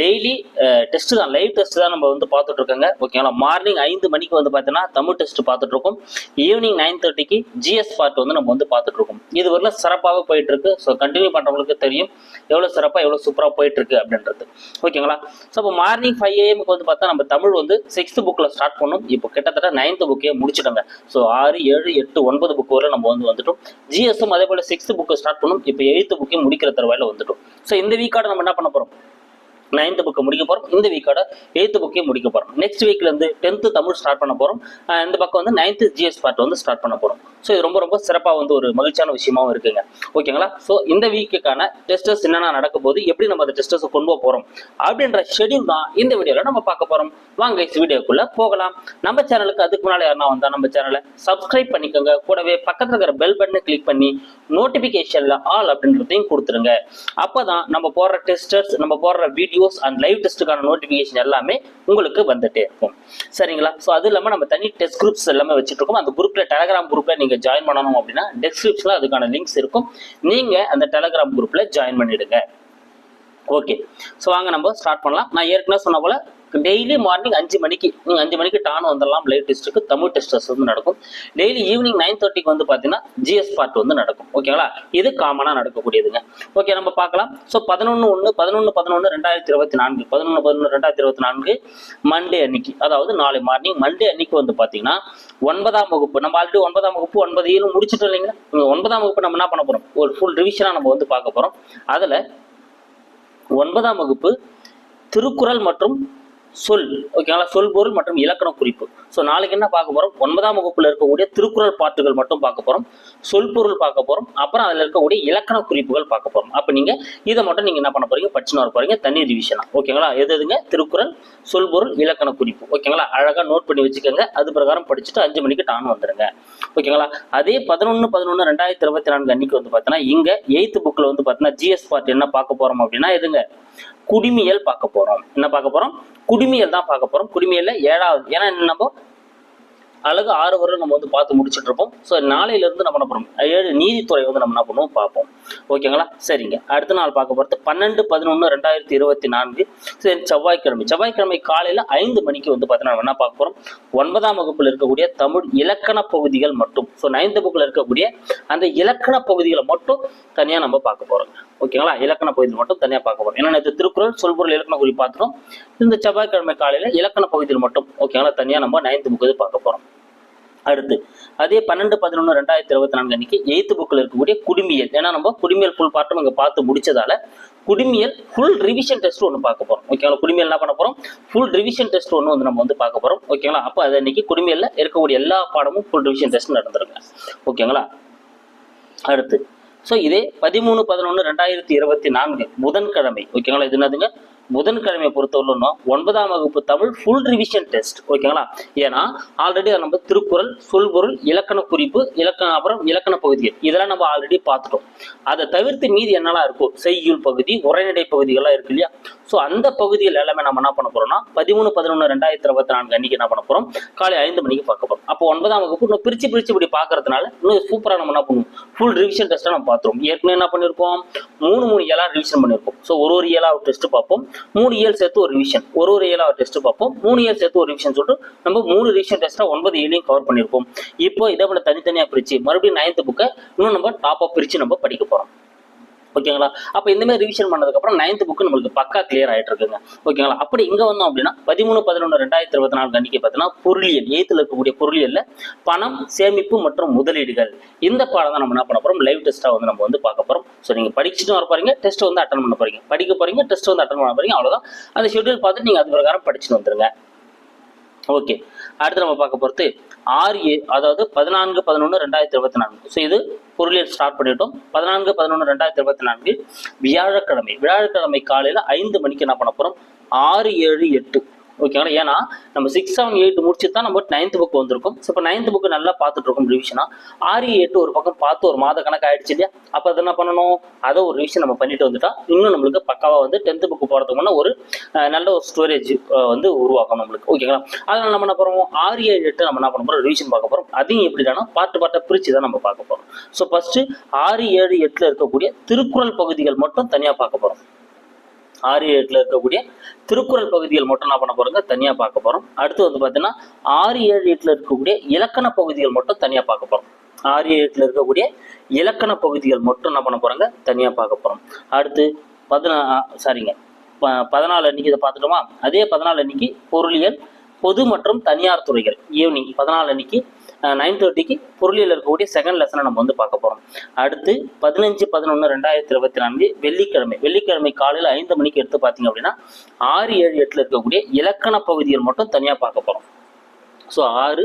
Daily test தான். Live test தான் நம்ம வந்து பார்த்துட்டு இருக்கோங்க ஓகேங்களா மார்னிங் ஐந்து மணிக்கு வந்து பார்த்தீங்கன்னா தமிழ் டெஸ்ட் பார்த்துட்டு இருக்கோம் ஈவினிங் நைன் தேர்ட்டிக்கு ஜிஎஸ் பார்ட் வந்து நம்ம வந்து பார்த்துட்டு இருக்கோம் இது வரல சிறப்பாக போயிட்டு இருக்கு ஸோ கண்டினியூ பண்ணுறவங்களுக்கு தெரியும் எவ்வளோ சிறப்பாக எவ்வளோ சூப்பராக போயிட்டு இருக்கு அப்படின்றது ஓகேங்களா ஸோ இப்போ மார்னிங் ஃபைவ் ஏஎம்க்கு வந்து பார்த்தா நம்ம தமிழ் வந்து சிக்ஸ்த் புக்கில் ஸ்டார்ட் பண்ணோம். இப்போ கிட்டத்தட்ட நைன்த் புக்கே முடிச்சிட்டோங்க. ஸோ ஆறு ஏழு எட்டு ஒன்பது புக்கு வரை நம்ம வந்து வந்துட்டோம். ஜிஎஸும் அதே போல் சிக்ஸ்த் புக்கு ஸ்டார்ட் பண்ணும். இப்போ எயித்து புக்கையும் முடிக்கிற தருவாயில் வந்துட்டோம். ஸோ இந்த வீக்காட நம்ம என்ன பண்ண போகிறோம் நைன்த் புக்கை முடிக்க போகிறோம் இந்த வீக்கோட எயித்து புக்கையும் முடிக்க போகிறோம் நெக்ஸ்ட் வீக்ல இருந்து டென்த்து தமிழ் ஸ்டார்ட் பண்ண போகிறோம் இந்த பக்கம் வந்து நைன்த்து ஜிஎஸ் பார்ட் வந்து ஸ்டார்ட் பண்ண போகிறோம் ஸோ இது ரொம்ப ரொம்ப சிறப்பாக வந்து ஒரு மகிழ்ச்சியான விஷயமாவும் இருக்குங்க. ஓகேங்களா ஸோ இந்த வீக்குக்கான டெஸ்டர்ஸ் என்னென்ன நடக்க போது எப்படி நம்ம அந்த டெஸ்டர்ஸை கொண்டு போக போகிறோம் அப்படின்ற ஷெடியூல் தான் இந்த வீடியோவில் நம்ம பார்க்க போகிறோம் வாங்க இந்த வீடியோக்குள்ளே போகலாம். நம்ம சேனலுக்கு அதுக்கு முன்னால் யாருன்னா வந்தால் நம்ம சேனலை சப்ஸ்கிரைப் பண்ணிக்கோங்க. கூடவே பக்கத்தில் இருக்கிற பெல் பட்டனை கிளிக் பண்ணி நோட்டிஃபிகேஷனில் ஆல் அப்படின்றதையும் கொடுத்துருங்க. அப்போ தான் நம்ம போடுற டெஸ்டர்ஸ் நம்ம போடுற வீடியோஸ் அண்ட் லைவ் டெஸ்ட்டுக்கான நோட்டிஃபிகேஷன் எல்லாமே உங்களுக்கு வந்துட்டே இருக்கும். சரிங்களா? ஸோ அது இல்லாமல் நம்ம தனி டெஸ்ட் குரூப்ஸ் எல்லாமே வச்சுட்டு இருக்கோம் அந்த குரூப்பில் டெலகிராம் குரூப்பில் நீங்கள் ஜாயின் பண்ணணும் அப்படின்னா டெஸ்கிரிப்ஷனில் அதுக்கான லிங்க்ஸ் இருக்கும். நீங்கள் அந்த டெலகிராம் குரூப்பில் ஜாயின் பண்ணிடுங்க. ஓகே ஸோ வாங்க நம்ம ஸ்டார்ட் பண்ணலாம். நான் ஏற்கனவே சொன்ன போல டெய்லி மார்னிங் அஞ்சு மணிக்கு நீங்கள் அஞ்சு மணிக்கு டான் வந்துடலாம். லைவ் டெஸ்ட்டுக்கு தமிழ் டெஸ்டர்ஸ் வந்து நடக்கும். டெய்லி ஈவினிங் நைன் தேர்ட்டிக்கு வந்து பார்த்தீங்கன்னா ஜிஎஸ் பார்ட் வந்து நடக்கும். ஓகேங்களா இது காமனாக நடக்கக்கூடியதுங்க. ஓகே நம்ம பார்க்கலாம். ஸோ பதினொன்று ஒன்று பதினொன்று பதினொன்று ரெண்டாயிரத்தி இருபத்தி நான்கு. பதினொன்று பதினொன்று ரெண்டாயிரத்தி இருபத்தி நான்கு மண்டே அன்னைக்கு. அதாவது நாளை மார்னிங் மண்டே அன்னைக்கு வந்து பார்த்தீங்கன்னா ஒன்பதாம் வகுப்பு. நம்ம ஆல்ரெடி ஒன்பதாம் வகுப்பு ஒன்பது ஏழு முடிச்சிட்டோம் இல்லைங்களா? ஒன்பதாம் வகுப்பு நம்ம என்ன பண்ண போகிறோம் ஒரு ஃபுல் ரிவிஷனாக நம்ம வந்து பார்க்க போகிறோம் அதில் ஒன்பதாம் வகுப்பு திருக்குறள் மற்றும் சொல் ஓகேங்களா சொல் பொருள் மற்றும் இலக்கண குறிப்பு. ஸோ நாளைக்கு என்ன பார்க்க போகிறோம் ஒன்பதாம் வகுப்பில் இருக்கக்கூடிய திருக்குறள் பாட்டுகள் மட்டும் பார்க்க போகிறோம் சொல்பொருள் பார்க்க போகிறோம் அப்புறம் அதில் இருக்கக்கூடிய இலக்கண குறிப்புகள் பார்க்க போகிறோம் அப்போ நீங்கள் இதை மட்டும் நீங்கள் என்ன பண்ண போகிறீங்க படிச்சுன்னு வர போகிறீங்க தனி ரிவிஷனா ஓகேங்களா எது எதுங்க? திருக்குறள் சொல்பொருள் இலக்கண குறிப்பு. ஓகேங்களா அழகாக நோட் பண்ணி வச்சுக்கோங்க. அது பிரகாரம் படிச்சுட்டு அஞ்சு மணிக்கு டான் வந்துடுங்க ஓகேங்களா அதே பதினொன்று பதினொன்று ரெண்டாயிரத்தி இருபத்தி நான்கு அன்னைக்கு வந்து பார்த்தீங்கன்னா இங்கே எயித்து புக்கில் வந்து பார்த்தீங்கன்னா ஜிஎஸ் பார்ட் என்ன பார்க்க போகிறோம் அப்படின்னா எதுங்க? குடிமியல் பார்க்க போகிறோம் என்ன பார்க்க போகிறோம் குடிமியல் தான் பார்க்க போகிறோம் குடிமியலில் ஏழாவது ஏன்னா நம்ம அழகு ஆறு வரை நம்ம வந்து பார்த்து முடிச்சுட்டு இருப்போம் ஸோ நாளையிலேருந்து நம்ம என்ன பண்ணுவோம்? ஏழு நீதித்துறை வந்து நம்ம என்ன பண்ணுவோம்? பார்ப்போம். ஓகேங்களா சரிங்க. அடுத்த நாள் பார்க்க போகிறது பன்னெண்டு பதினொன்று ரெண்டாயிரத்தி இருபத்தி நான்கு. சரி செவ்வாய்க்கிழமை. செவ்வாய்க்கிழமை காலையில் ஐந்து மணிக்கு வந்து பார்த்தீங்கன்னா நம்ம என்ன பார்க்க போகிறோம் ஒன்பதாம் வகுப்பில் இருக்கக்கூடிய தமிழ் இலக்கண பகுதிகள் மட்டும். ஸோ நைன்த் புக்கில் இருக்கக்கூடிய அந்த இலக்கண பகுதிகளை மட்டும் தனியாக நம்ம பார்க்க போகிறோங்க ஓகேங்களா இலக்கண பகுதியில் மட்டும் தனியாக பார்க்க போகிறோம் ஏன்னா நேற்று திருக்குறள் சொல்பொருள் இலக்கண குறி பார்த்துட்டோம். இந்த செவ்வாய்க்கிழமை காலையில் இலக்கண பகுதியில் மட்டும். ஓகேங்களா தனியாக நம்ம நைன்த் புக்கு பார்க்க போகிறோம் அடுத்து. அதே பன்னெண்டு பதினொன்று ரெண்டாயிரத்தி இருபத்தி நான்கு அன்னைக்கு எயித்து புக்கில் இருக்கக்கூடிய குடிமியல். ஏன்னா நம்ம குடிமியல் ஃபுல் பாட்டும் இங்கே பார்த்து முடிச்சதால குடிமியல் ஃபுல் ரிவிஷன் டெஸ்ட் ஒன்று பார்க்க போகிறோம் ஓகேங்களா குடிமியல் என்ன பண்ண போகிறோம் ஃபுல் ரிவிஷன் டெஸ்ட் ஒன்று வந்து நம்ம வந்து பார்க்க போகிறோம் ஓகேங்களா அப்போ அது அன்னைக்கு குடிமியலில் இருக்கக்கூடிய எல்லா பாடமும் ஃபுல் ரிவிஷன் டெஸ்ட் நடந்துருங்க ஓகேங்களா அடுத்து. ஸோ இதே பதிமூணு பதினொன்று ரெண்டாயிரத்தி இருபத்தி நான்கு புதன்கிழமை ஓகேங்களா இது என்னதுங்க? புதன்கிழமையை பொறுத்தவரையிலும் ஒன்பதாம் வகுப்பு தமிழ் ஃபுல் ரிவிஷன் டெஸ்ட் ஓகேங்களா? ஏன்னா ஆல்ரெடி நம்ம திருக்குறள் சொல்பொருள் இலக்கண குறிப்பு இலக்கண அப்புறம் இலக்கண பகுதிகள். இதெல்லாம் நம்ம ஆல்ரெடி பார்த்துட்டோம். அதை தவிர்த்து மீதி என்னெல்லாம் இருக்கும் செய்யுள் பகுதி உரைநடை பகுதிகள்லாம் இருக்கு இல்லையா? ஸோ அந்த பகுதிகள் எல்லாமே நம்ம என்ன பண்ண போறோம்னா பதிமூணு பதினொன்று ரெண்டாயிரத்தி இருபத்தி நான்கு அன்னைக்கு என்ன பண்ண போறோம்? காலை ஐந்து மணிக்கு பார்க்க போறோம். அப்போ ஒன்பதாம் வகுப்பு இன்னும் பிரிச்சு பிரிச்சு இப்படி பார்க்கறதுனால இன்னும் சூப்பராக நம்ம என்ன பண்ணுவோம்? ஃபுல் ரிவிஷன் டெஸ்ட்டை நம்ம பார்த்துருவோம். ஏற்கனவே என்ன பண்ணியிருக்கோம் மூணு மூணு இயலா ரிவிஷன் பண்ணியிருக்கோம் ஸோ ஒரு ஒரு இயலா டெஸ்ட் பார்ப்போம். மூணு இயல் சேர்த்து ஒரு ரிவிஷன் ஒரு ஒரு இயலாக டெஸ்ட் பார்ப்போம். மூணு இயல் சேர்த்து ஒரு ரிவிஷன் சொல்லிட்டு நம்ம மூணு ரிவிஷன் டெஸ்ட்டாக ஒன்பது இயலையும் கவர் பண்ணியிருப்போம். இப்போ இதை போல தனித்தனியாக பிரிச்சு மறுபடியும் நைன்த் புக்கை இன்னும் நம்ம டாப்பாக பிரிச்சு நம்ம படிக்க போறோம். ஓகேங்களா? அப்போ இந்த மாதிரி ரிவிஷன் பண்ணதுக்கப்புறம் நைன்த் புக்கு நம்மளுக்கு பக்கா கிளியர் ஆகிட்டு இருக்குங்க ஓகேங்களா? அப்படி இங்கே வந்தோம் அப்படின்னா பதிமூணு பதினொன்று ரெண்டாயிரத்தி இருபத்தி நாலு அன்னைக்கு பார்த்தீங்கன்னா பொருளியல் எய்த்தில் இருக்கக்கூடிய பொருளியலில் பணம் சேமிப்பு மற்றும் முதலீடுகள். இந்த பாடம் தான் நம்ம என்ன பண்ண போகிறோம் லைவ் டெஸ்ட்டாக வந்து நம்ம வந்து பார்க்க போகிறோம் ஸோ நீங்கள் படிச்சுட்டு வர போகிறீங்க டெஸ்ட் வந்து அட்டன் பண்ண போகிறீங்க படிக்க போகிறீங்க டெஸ்ட் வந்து அட்டன் பண்ண போறீங்க அவ்வளோதான் அந்த ஷெட்யூல் பார்த்து நீங்கள் அது பிரகாரம் படிச்சுட்டு வந்துருங்க. ஓகே. அடுத்து நம்ம பார்க்க போகிறது ஆறு ஏ அதாவது பதினான்கு பதினொன்று ரெண்டாயிரத்தி இருபத்தி நான்கு. ஸோ இது பொருளியல் ஸ்டார்ட் பண்ணிட்டோம். பதினான்கு பதினொன்று ரெண்டாயிரத்தி இருபத்தி நான்கு வியாழக்கிழமை. வியாழக்கிழமை காலையில் ஐந்து மணிக்கு என்ன பண்ண போகிறோம் ஆறு ஏழு எட்டு. ஓகேங்களா ஏன்னா நம்ம சிக்ஸ் செவன் எயிட் முடிச்சு தான் நம்ம நைன்த் புக் வந்திருக்கும். ஸோ இப்போ நைன்த் புக் நல்லா பார்த்துட்டு இருக்கோம் ரிவிஷனா ஆறு எட்டு ஒரு பக்கம் பார்த்து ஒரு மாத கணக்கு ஆயிடுச்சு இல்லையா? அப்போ அதை என்ன பண்ணணும்? அதை ஒரு ரிவிஷன் நம்ம பண்ணிட்டு வந்துட்டா இன்னும் நம்மளுக்கு பக்காவா வந்து டென்த் புக் போகிறதுக்கு ஒரு அஹ், நல்ல ஒரு ஸ்டோரேஜ் வந்து உருவாக்கும் நம்மளுக்கு. ஓகேங்களா அதனால நம்ம என்ன பண்ணுவோம்? ஆறு ஏழு எட்டு நம்ம என்ன பண்ண போகிறோம் ரிவிஷன் பார்க்க போகிறோம் அதையும் எப்படின்னா பாட்டு பாட்டை பிரித்து தான் நம்ம பார்க்க போகிறோம் ஸோ ஃபஸ்ட்டு ஆறு ஏழு எட்டில் இருக்கக்கூடிய திருக்குறள் பகுதிகள் மட்டும் தனியாக பார்க்க போகிறோம் ஆறு ஏழில் இருக்கக்கூடிய திருக்குறள் பகுதிகள் மட்டும் என்ன பண்ண போறோங்க? தனியாக பார்க்க போகிறோம் அடுத்து வந்து பார்த்தீங்கன்னா ஆறு ஏழு எட்டில் இருக்கக்கூடிய இலக்கண பகுதிகள் மட்டும் தனியாக பார்க்க போகிறோம் ஆறு ஏட்டில் இருக்கக்கூடிய இலக்கண பகுதிகள் மட்டும் என்ன பண்ண போகிறாங்க தனியாக பார்க்க போகிறோம் அடுத்து பதினா சாரிங்க ப- பதினாலு அன்னைக்கு இதை பார்த்துட்டோமா? அதே பதினாலு அன்னைக்கு பொருளியல் பொது மற்றும் தனியார் துறைகள். ஈவினிங் பதினாலு அன்னைக்கு நைன் தேர்ட்டிக்கு பொருளியல் இருக்கக்கூடிய செகண்ட் லெசனை நம்ம வந்து பார்க்க போகிறோம் அடுத்து பதினஞ்சு பதினொன்று ரெண்டாயிரத்தி இருபத்தி நான்கு வெள்ளிக்கிழமை. வெள்ளிக்கிழமை காலையில் ஐந்து மணிக்கு எடுத்து பார்த்தீங்க அப்படின்னா ஆறு ஏழு எட்டில் இருக்கக்கூடிய இலக்கண பகுதிகள் மட்டும் தனியாக பார்க்க போகிறோம் ஸோ ஆறு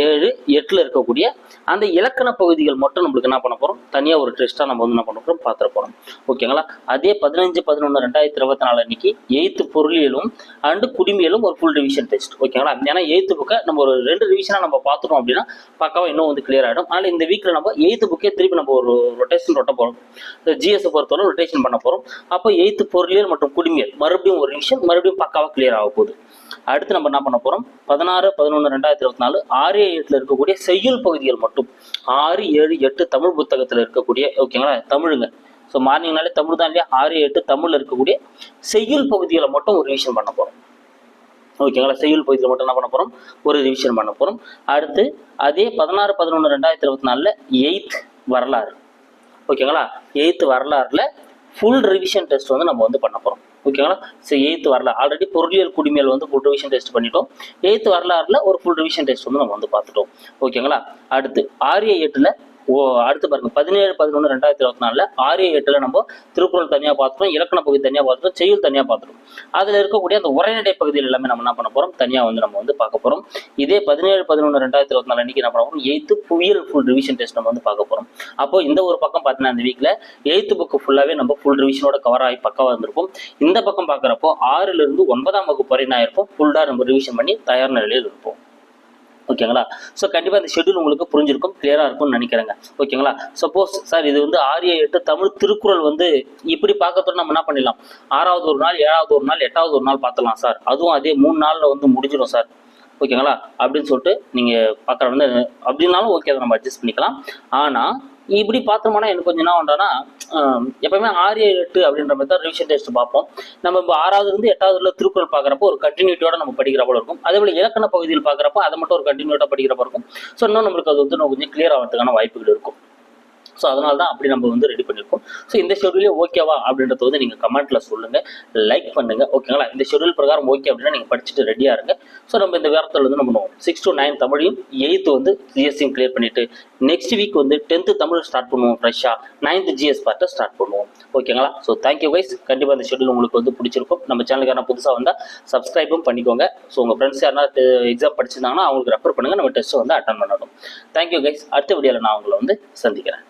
ஏழு எட்டில் இருக்கக்கூடிய அந்த இலக்கண பகுதிகள் மட்டும் நம்மளுக்கு என்ன பண்ண போகிறோம் தனியாக ஒரு டெஸ்ட்டாக நம்ம வந்து என்ன பண்ண போகிறோம் பார்த்துட போகிறோம் ஓகேங்களா? அதே பதினஞ்சு பதினொன்று ரெண்டாயிரத்தி இருபத்தி நாலு அன்னைக்கு எயித்து பொருளியலும் அண்டு குடிமியலும் ஒரு ஃபுல் ரிவிஷன் டெஸ்ட் ஓகேங்களா? ஏன்னா எயித்து புக்கை நம்ம ஒரு ரெண்டு ரிவிஷனாக நம்ம பார்த்துட்டோம் அப்படின்னா பக்காவாக இன்னும் வந்து கிளியர் ஆகிடும் அதனால் இந்த வீக்கில் நம்ம எயித்து புக்கே திருப்பி நம்ம ஒரு ரொட்டேஷன் ரொட்ட போகிறோம் ஜிஎஸ் பொறுத்தவரை ரொட்டேஷன் பண்ண போகிறோம் அப்போ எயித்து பொருளியல் மற்றும் குடிமியல் மறுபடியும் ஒரு ரிவிஷன் மறுபடியும் பக்காவாக கிளியர் ஆக போகுது. அடுத்து நம்ம என்ன பண்ண போகிறோம் பதினாறு பதினொன்று ரெண்டாயிரத்தி இருபத்தி நாலு ஆறு எட்டுல இருக்கக்கூடிய செய்யுள் பகுதிகள் மட்டும் ஆறு ஏழு எட்டு தமிழ் புத்தகத்தில் இருக்கக்கூடிய ஓகேங்களா? தமிழுங்க. ஸோ மார்னிங்னாலே தமிழ் தான் இல்லையா? ஆறு எட்டு தமிழில் இருக்கக்கூடிய செய்யுள் பகுதிகளை மட்டும் ஒரு ரிவிஷன் பண்ண போறோம். ஓகேங்களா? செய்யுள் பகுதியில் மட்டும் என்ன பண்ண போறோம்? ஒரு ரிவிஷன் பண்ண போகிறோம் அடுத்து அதே பதினாறு பதினொன்று ரெண்டாயிரத்தி இருபத்தி நாலுல எயித் வரலாறு. ஓகேங்களா? எயித்து வரலாறுல ஃபுல் ரிவிஷன் டெஸ்ட் வந்து நம்ம வந்து பண்ண போகிறோம் ஓகேங்களா ஸோ எயித்து வரலாறு ஆல்ரெடி பொருளியல் குடிமையில் வந்து ஃபுல் ரிவிஷன் டெஸ்ட் பண்ணிட்டோம். எயித்து வரலாறுல ஒரு ஃபுல் ரிவிஷன் டெஸ்ட் வந்து நம்ம வந்து பார்த்துட்டோம். ஓகேங்களா அடுத்து ஆரிய எட்டில் ஓ அடுத்து பாருங்க. பதினேழு பதினொன்று ரெண்டாயிரத்தி இருபத்தி நாலில் ஆரிய எட்டில் நம்ம திருக்குறள் தனியாக பார்த்துட்டோம் இலக்கண பகுதி தனியாக பார்த்துட்டோம் செய்யுள் தனியாக பார்த்துட்டோம். அதில் இருக்கக்கூடிய அந்த உரைநடை பகுதியில் எல்லாமே நம்ம என்ன பண்ண போகிறோம் தனியாக வந்து நம்ம வந்து பார்க்க போகிறோம் இதே பதினேழு பதினொன்று ரெண்டாயிரத்தி இருபத்தி நாலு அன்றைக்கி என்ன பண்ண போகிறோம் எயித்து புவியியல் ஃபுல் ரிவிஷன் டெஸ்ட் நம்ம வந்து பார்க்க போகிறோம் அப்போ இந்த ஒரு பக்கம் பார்த்தீங்கன்னா இந்த வீக்கில் எயித்து புக்கு ஃபுல்லாகவே நம்ம ஃபுல் ரிவிஷனோட கவர் ஆகி பக்கவாக இருந்திருக்கும் இந்த பக்கம் பார்க்குறப்போ ஆறுல இருந்து ஒன்பதாம் வகுப்பு வரை நான் இருப்போம். ஃபுல்லாக நம்ம ரிவிஷன் பண்ணி தயார் நிலையில் இருப்போம். ஓகேங்களா? ஸோ கண்டிப்பாக இந்த ஷெட்யூல் உங்களுக்கு புரிஞ்சிருக்கும் கிளியராக இருக்கும்னு நினைக்கிறேங்க. ஓகேங்களா? சப்போஸ் சார் இது வந்து ஆரிய எட்டு தமிழ் திருக்குறள் வந்து இப்படி பார்க்கறதுக்கு நம்ம என்ன பண்ணிடலாம்? ஆறாவது ஒரு நாள் ஏழாவது ஒரு நாள் எட்டாவது ஒரு நாள் பார்த்துலாம் சார் அதுவும் அதே மூணு நாளில் வந்து முடிஞ்சிடும் சார் ஓகேங்களா? அப்படின்னு சொல்லிட்டு நீங்கள் பார்க்குற வந்து அப்படின்னாலும் ஓகே அதை நம்ம அட்ஜஸ்ட் பண்ணிக்கலாம். ஆனால் இப்படி பார்த்தோம்னா எனக்கு கொஞ்சம் என்ன பண்ணுறேன்னா எப்பவுமே ஆறு ஏழு எட்டு அப்படின்ற மாதிரி தான் ரிவிஷன் டெஸ்ட் பார்ப்போம். நம்ம இப்போ ஆறாவதுல இருந்து எட்டாவதுல திருக்குறள் பார்க்குறப்போ ஒரு கண்டினியூட்டியோட நம்ம படிக்கிற போல இருக்கும். அதே போல இலக்கண பகுதியில் பார்க்குறப்போ அதை மட்டும் ஒரு கண்டினியூட்டாக படிக்கிற போல இருக்கும். ஸோ இன்னும் நம்மளுக்கு அது வந்து கொஞ்சம் கிளியர் ஆகிறதுக்கான வாய்ப்புகள் இருக்கும். ஸோ அதனால தான் அப்படி நம்ம வந்து ரெடி பண்ணியிருக்கோம் ஸோ இந்த ஷெடியூலே ஓகேவா அப்படின்றத வந்து நீங்கள் கமெண்ட்டில் சொல்லுங்கள் லைக் பண்ணுங்கள் ஓகேங்களா இந்த ஷெடியூல் பிரகாரம் ஓகே அப்படின்னா நீங்கள் படிச்சுட்டு ரெடியாக இருங்க. ஸோ நம்ம இந்த வாரத்தில் வந்து நம்ம பண்ணுவோம் சிக்ஸ் டு நைன் தமிழையும் எயித்து வந்து ஜிஎஸ்சியும் கிளியர் பண்ணிவிட்டு நெக்ஸ்ட் வீக் வந்து டென்த்து தமிழ் ஸ்டார்ட் பண்ணுவோம் ஃப்ரெஷ்ஷாக நைன்த்து ஜிஎஸ் பார்ட்டை ஸ்டார்ட் பண்ணுவோம். ஓகேங்களா ஸோ தேங்க்யூ வைஸ் கண்டிப்பாக இந்த ஷெடியூல் உங்களுக்கு வந்து பிடிச்சிருக்கும். நம்ம சேனலுக்கு யாரா புதுசாக வந்தால் சப்ஸ்கிரைபும் பண்ணிக்கோங்க. ஸோ உங்கள் ஃப்ரெண்ட்ஸ் யாரா எக்ஸாம் படிச்சிருந்தாங்கன்னா அவங்களுக்கு ரெஃபர் பண்ணுங்கள் நம்ம டெஸ்ட்டை வந்து அட்டன் பண்ணணும். தேங்க்யூ கைஸ் அடுத்த வீடியோவில் நான் உங்களை வந்து சந்திக்கிறேன்.